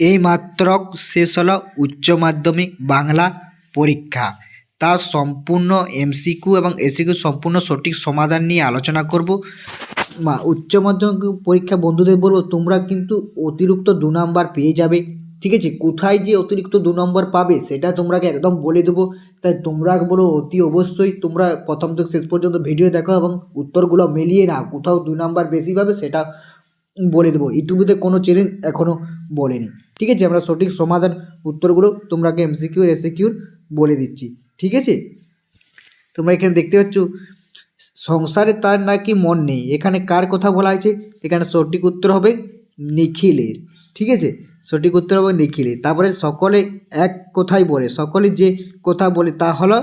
এই মাত্র শেষ হলো উচ্চ মাধ্যমিক বাংলা পরীক্ষা। তার সম্পূর্ণ এমসিকিউ এবং এসিকিউ সম্পূর্ণ সঠিক সমাধান নিয়ে আলোচনা করব। উচ্চ মাধ্যমিক পরীক্ষা বন্ধুদের বলব, তোমরা কিন্তু অতিরিক্ত দু নাম্বার পেয়ে যাবে। ঠিক আছে? কোথায় যে অতিরিক্ত দু নম্বর পাবে সেটা তোমরাকে একদম বলে দেবো। তাই তোমরা বলো অতি অবশ্যই তোমরা প্রথম থেকে শেষ পর্যন্ত ভিডিও দেখো এবং উত্তরগুলো মিলিয়ে নাও। কোথাও দু নম্বর বেশি পাবে সেটা বলে দেবো। ইউটিউবেতে কোনো চ্যানেল এখনও বলেনি। ঠিক আছে, আমরা সঠিক সমাধান উত্তরগুলো তোমরাকে এমসিকিউ এসিকিউর বলে দিচ্ছি। ঠিক আছে? তোমরা এখানে দেখতে পাচ্ছ, সংসারে তার নাকি মন নেই। এখানে কার কথা বলা হয়েছে? এখানে সঠিক উত্তর হবে নিখিলের। ঠিক আছে? সঠিক উত্তর হবে নিখিলের। তারপরে সকলে এক কথাই বলে। সকলে যে কথা বলে তা হলো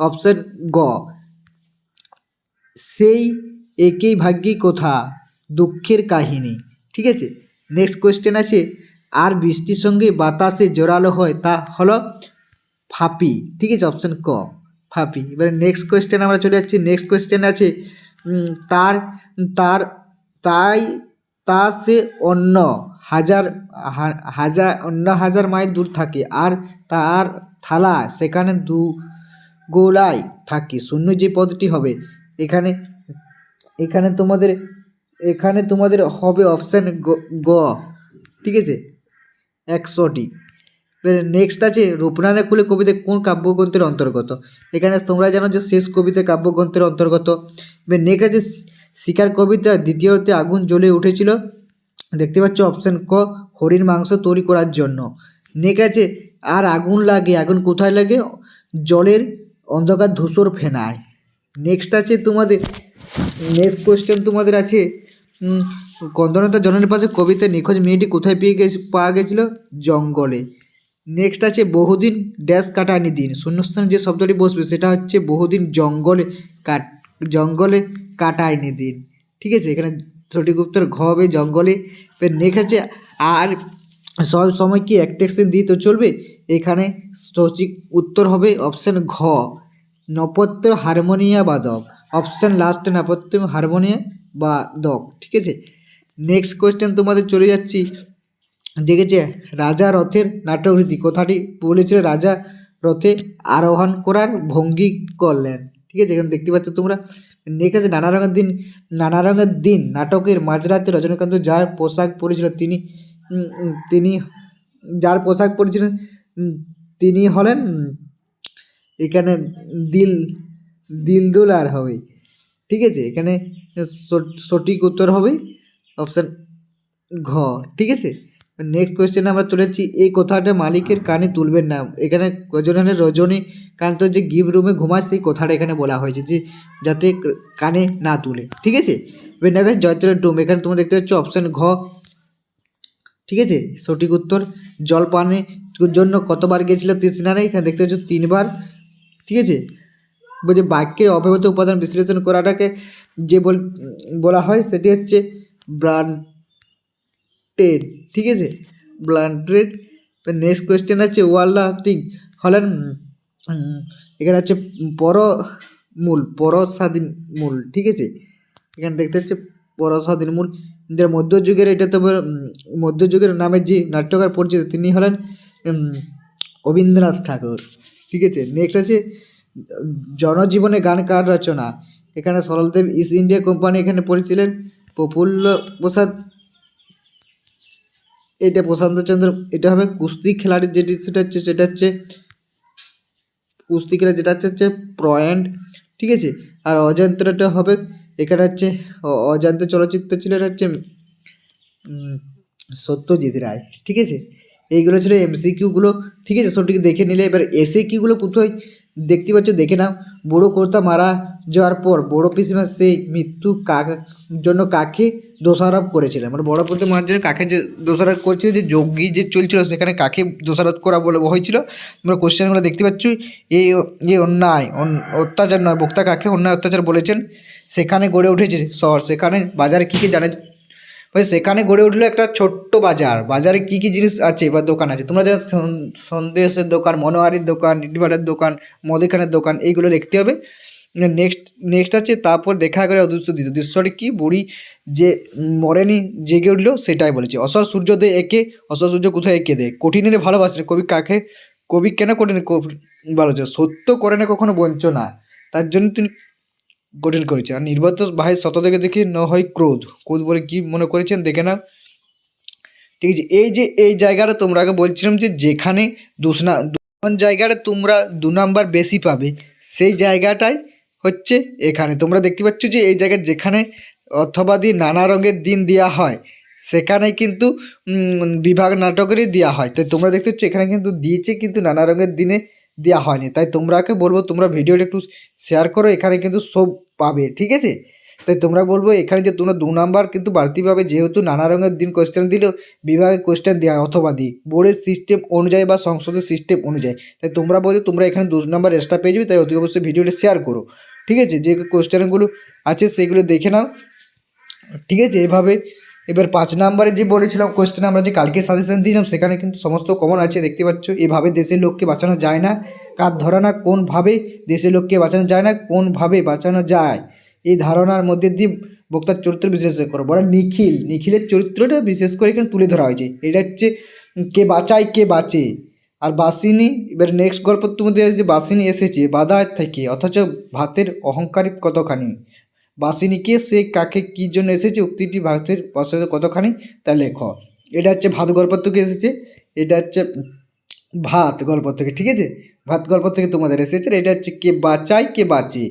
অপশন গ। সেই একই ভাগ্যি কথা। দুঃখের কাহিনী। ঠিক আছে? নেক্সট কোয়েশ্চেন আছে, আর বৃষ্টির সঙ্গে বাতাসে জোরালো হয় তা হলো ফাপি। ঠিক আছে? অপশন ক, ফাপি। এবারে নেক্সট কোয়েশ্চেন আমরা চলে যাচ্ছি। নেক্সট কোয়েশ্চেন আছে তার তার, তাই, তা সে অন্য হাজার হাজার, অন্য হাজার মাইল দূর থাকে আর তার থালা সেখানে দু গোলায় থাকে। শূন্য যে পদটি হবে, এখানে এখানে তোমাদের এখানে তোমাদের হবে অপশান গ ঠিক আছে? একশোটি। নেক্সট আছে রূপনারায়ণ কুলে কবিতা কোন কাব্যগ্রন্থের অন্তর্গত? এখানে তোমরা জানো যে শেষ কবিতা কাব্যগ্রন্থের অন্তর্গত। এবার নেক্সট আছে শিকার কবিতা দ্বিতীয়তে আগুন জ্বলে উঠেছিল। দেখতে পাচ্ছ অপশান ক, হরিণ মাংস তৈরি করার জন্য। নেক্সট আছে আর আগুন লাগে, আগুন কোথায় লাগে? জলের অন্ধকার ধূসর ফেনায়। নেক্সট আছে তোমাদের নেক্সট কোয়েশ্চেন তোমাদের আছে কন্দনতা জননীর পাশে কবিতা নিখোঁজ মেয়েটি কোথায় পেয়ে গেছে, পাওয়া গেছিল? জঙ্গলে। নেক্সট আছে বহুদিন ড্যাশ কাটানি দিন। শূন্যস্থানে যে শব্দটি বসবে সেটা হচ্ছে বহুদিন জঙ্গলে কাট, জঙ্গলে কাটায়নি দিন। ঠিক আছে, এখানে সঠিক উত্তর ঘ হবে জঙ্গলে। নেক্সট আছে আর সব সময় কি এক টেক্সে দিয়ে তো চলবে? এখানে সঠিক উত্তর হবে অপশান ঘ। নপত্য হারমোনিয়া বা দক। অপশান লাস্টে নপত্য হারমোনিয়া বা দক, ঠিক আছে? নেক্সট কোয়েশ্চেন তোমাদের চলে যাচ্ছি। দেখেছে, রাজা রথের নাটকরীতি কথাটি বলেছিল রাজা রথে আরোহণ করার ভঙ্গি করলেন। ঠিক আছে, এখানে দেখতে পাচ্ছ তোমরা। আছে নানা রঙের দিন, নানা রঙের দিন নাটকের মাঝরাতে রজনীকান্ত যার পোশাক পরেছিল, তিনি তিনি, যার পোশাক পরেছিলেন তিনি হলেন এখানে দিল দিলদুল আর হবে। ঠিক আছে? এখানে সঠ- সঠিক উত্তর হবে অপশান ঘ। ঠিক আছে? নেক্সট কোয়েশ্চেনে আমরা যাচ্ছি। এই কথাটা মালিকের কানে তুলবেন না। এখানে রজনী রজনীকান্ত যে গিফট রুমে ঘুমায়, সেই কথাটা এখানে বলা হয়েছে যে, যাতে কানে না তুলে। ঠিক আছে? এবার জয়তলের ডুম এখানে তোমরা দেখতে পাচ্ছ অপশান ঘ। ঠিক আছে? সঠিক উত্তর জল পানের জন্য কতবার গিয়েছিল তৃষ্ণারে এখানে দেখতে পাচ্ছ তিনবার। ঠিক আছে? বলছে বাক্যের অব্যবহৃত উপাদান বিশ্লেষণ করাটাকে যে বল হয় সেটি হচ্ছে ব্রান্টেড ঠিক আছে? ব্লান্টেড নেক্সট কোয়েশ্চেন আছে ওয়ার্ল্ডিং হলেন এখানে হচ্ছে পর মূল পর স্বাধীন মূল ঠিক আছে? এখানে দেখতে হচ্ছে পর স্বাধীন মূল যেটা মধ্যযুগের এটা তো উম, মধ্যযুগের নামে যে নাট্যকার পরিচিত তিনি হলেন রবীন্দ্রনাথ ঠাকুর। ঠিক আছে নেক্সট আছে জনজীবনে গান কার রচনা? এখানে সরলদেব ইস্ট ইন্ডিয়া কোম্পানি এখানে পড়েছিলেন, প্রফুল্ল প্রসাদ, এটা প্রশান্ত চন্দ্র এটা হবে কুস্তি খেলাড়ির যেটি, সেটা হচ্ছে সেটা হচ্ছে, কুস্তি খেলা যেটা হচ্ছে হচ্ছে পয়েন্ট ঠিক আছে? আর অজন্ত্রটা হবে, এখানে হচ্ছে অজান্তে চলচ্চিত্র ছিল, এটা হচ্ছে সত্যজিৎ রায়, ঠিক আছে? এইগুলো ছিল এমসিকিউগুলো ঠিক আছে সঠিক দেখে নিলে। এবার এসে কিউগুলো কোথায়? দেখতে পাচ্ছ, দেখে নাও। বড় কর্তা মারা যাওয়ার পর বড় পিসিমা সেই মৃত্যু কাক জন্য কাকে দোষারোপ করেছিলেন মানে বড় কর্তা মারার জন্য কাকে যে দোষারোপ করেছিল, যে যজ্ঞী যে চলছিল, সেখানে কাকে দোষারোপ করা বলে হয়েছিল? তোমরা কোশ্চেনগুলো দেখতে পাচ্ছ। এই এই অন্যায় অত্যাচার নয়, বক্তা কাকে অন্যায় অত্যাচার বলেছেন? সেখানে গড়ে উঠেছে শহর। সেখানে বাজারে কী কী জানে সেখানে গড়ে উঠল একটা ছোট্ট বাজার। বাজারে কী কী জিনিস আছে বা দোকান আছে? তোমরা যারা সন- সন্দেশের দোকান, মনোহারির দোকান ইটভাটার দোকান মুদিখানার দোকান, এইগুলো দেখতে হবে। নেক্সট নেক্সট আছে, তারপর দেখা করে অদৃশ্য দৃশ্য দৃশ্যটি কি? বুড়ি যে মরেনি, জেগে উঠল, সেটাই বলেছে। অসর সূর্যোদয় একে অসর সূর্য কোথায় এঁকে দেয়? কঠিনের ভালোবাসে। কবি কাকে, কবি কেন কঠিন? বলেছে, সত্য করে না কখনো বঞ্চনা। তার জন্য তিনি কঠিন করেছে। আর নির্বাত ভাই শত দেখে দেখে ন হয় ক্রোধ। ক্রোধ বলে কি মনে করেছেন দেখে না? ঠিক আছে, এই যে, এই জায়গাটা তোমরা আগে বলছিলাম যে, যেখানে দুসনা কোন জায়গাটা তোমরা দু নাম্বার বেশি পাবে, সেই জায়গাটাই হচ্ছে এখানে। তোমরা দেখতে পাচ্ছ যে, এই জায়গায় যেখানে অথবা দিয়ে নানা রঙের দিন দেওয়া হয়, সেখানে কিন্তু বিভাগ নাটকেরই দেওয়া হয়। তাই তোমরা দেখতে পাচ্ছ এখানে কিন্তু দিয়েছে কিন্তু নানা রঙের দিনে দেওয়া হয়নি। তাই তোমরাকে বলব, তোমরা ভিডিওটা একটু শেয়ার করো, এখানে কিন্তু সব পাবে, ঠিক আছে? তাই তোমরা বলব, এখানে যে তোমরা দু নাম্বার কিন্তু বাড়তি পাবে, যেহেতু নানা রঙের দিন কোয়েশ্চেন দিলেও বিভাগে কোয়েশ্চেন দেওয়া হয়, অথবা দিই। বোর্ডের সিস্টেম অনুযায়ী বা সংসদের সিস্টেম অনুযায়ী। তাই তোমরা বলছো তোমরা এখানে দু নাম্বার এক্সট্রা পেয়ে যাবে, তাই অতি অবশ্যই ভিডিওটা শেয়ার করো, ঠিক আছে? যে কোয়েশ্চেনগুলো আছে, সেগুলো দেখে নাও, ঠিক আছে? এভাবে এবার পাঁচ নাম্বারে যে বলেছিলাম কোয়েশ্চেন আমরা যে কালকে সাজেশন দিয়েছিলাম, সেখানে কিন্তু সমস্ত কমন আছে, দেখতে পাচ্ছ। এভাবে দেশের লোককে বাঁচানো যায় না। কার ধারণা কোনভাবে দেশের লোককে বাঁচানো যায় না, কোনভাবে বাঁচানো যায়? এই ধারণার মধ্যে দিয়ে বক্তার চরিত্র বিশ্লেষণ করো। বড় নিখিল, নিখিলের চরিত্রটা বিশেষ করে এখানে তুলে ধরা হয়েছে। এটা হচ্ছে, কে বাঁচায়, কে বাঁচে। আর বাসিনী, এবার নেক্সট গল্প তোমাদের যে বাসিনী এসেছে, বাধা থেকে, অথচ ভাতের অহংকারী কতখানি? বাসিনীকে সে কাকে কী জন্য এসেছে, উক্তিটি ভারতের পছন্দ কতখানি তা লেখ। এটা হচ্ছে ভাত গল্প থেকে এসেছে, এটা হচ্ছে ভাত গল্প থেকে, ঠিক আছে? ভাত গল্প থেকে তোমাদের এসেছে, এটা হচ্ছে কে বাঁচায়, কে বাঁচে,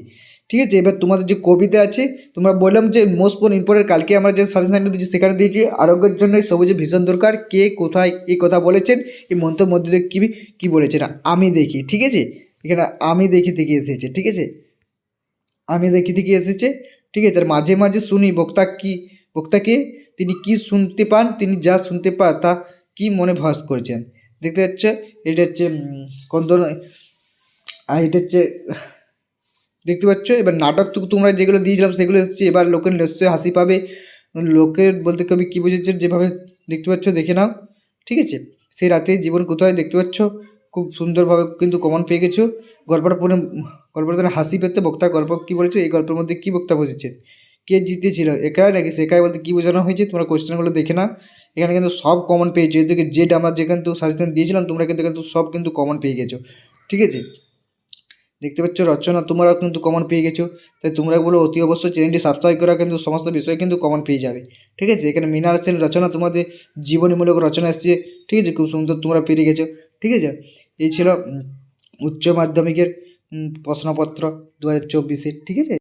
ঠিক আছে? এবার তোমাদের যে কবিতা আছে, তোমরা বললাম যে মোস্ট পোন ইম্পর্টেন্ট কালকে আমরা যে সাজেশনটা দিয়েছি, সেখানে দিয়েছি, আরোগ্যের জন্য সবুজে ভীষণ দরকার, কে কোথায় এই কথা বলেছেন, এই মন্ত্রের মধ্যে কী কী বলেছেন, আমি দেখি, ঠিক আছে? এখানে আমি দেখি থেকে এসেছে, ঠিক আছে? আমি দেখি থেকে এসেছে ঠিক আছে, আর মাঝে মাঝে শুনি বক্তা কি, বক্তাকে তিনি কি শুনতে পান, তিনি যা শুনতে পান তা কি মনে ভাস করেছেন? দেখতে যাচ্ছে, এটা হচ্ছে কন্দন, আর এটা হচ্ছে, দেখতে পাচ্ছ, এবার নাটক তো তোমরা যেগুলো দিয়েছিলাম সেগুলো হচ্ছে, এবার লোকের নিশ্চয়ই হাসি পাবে। লোকের বলতে কবি কী বুঝেছে যেভাবে দেখতে পাচ্ছ, দেখে নাও, ঠিক আছে? সেই রাতে জীবন কোথায় দেখতে পাচ্ছ? খুব সুন্দরভাবে কিন্তু কমন পেয়ে গেছো। গল্পটা পড়ে গল্পটা যেন হাসি পেতে বক্তা গল্প কী বলেছে, এই গল্পের মধ্যে কী বক্তা বুঝেছে কে জিতেছিল, একাই নাকি? সেকাই বলতে কী বোঝানো হয়েছে? তোমরা কোয়েশ্চেনগুলো দেখে না এখানে কিন্তু সব কমন পেয়েছ। এদিকে জেড আমরা যেখানে তো সাজেশন দিয়েছিলাম, তোমরা কিন্তু কিন্তু সব কিন্তু কমন পেয়ে গেছো। ঠিক আছে? দেখতে পাচ্ছ রচনা, তোমরাও কিন্তু কমন পেয়ে গেছো। তাই তোমরা বলো অতি অবশ্যই চ্যানেলটি সাবস্ক্রাইব করা কিন্তু সমস্ত বিষয় কিন্তু কমন পেয়ে যাবে। ঠিক আছে? এখানে মিনার সেন রচনা, তোমাদের জীবনীমূলক রচনা এসছে। ঠিক আছে? খুব সুন্দর তোমরা পেরে গেছো। ঠিক আছে? এই ছিল উচ্চ মাধ্যমিকের প্রশ্নপত্র দু হাজার চব্বিশের ঠিক আছে?